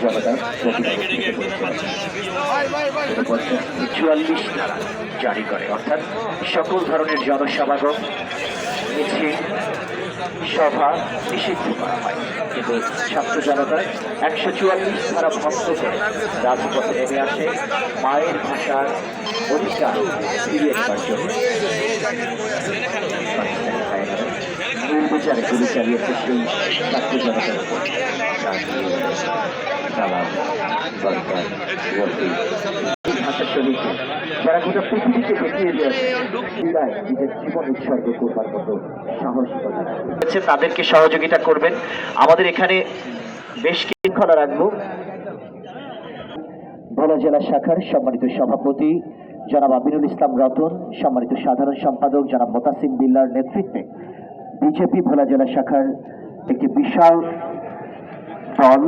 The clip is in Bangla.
জনতার চুয়াল্লিশ ধারা জারি করে অর্থাৎ সকল ধরনের জনসমাগম মিছিল সভা নিষিদ্ধ করা হয় কিন্তু ছাত্র জনতা একশো চুয়াল্লিশ ধারা ভক্ত করে রাজপথে নেমে আসে মায়ের ভাষার অধিকার ফিরিয়ে দেওয়ার জন্য যারা গোটা পৃথিবীকে দেখিয়ে দিয়েছে তাদেরকে সহযোগিতা করবেন। আমাদের এখানে বেশ শৃঙ্খলা রাখব। ভোলা জেলা শাখার সম্মানিত সভাপতি জনাব আমিরুল ইসলাম রতন, সম্মানিত সাধারণ সম্পাদক জনাব মোতাসিম বিল্লার নেতৃত্বে বিজেপি ভোলা জেলা শাখার একটি বিশাল দল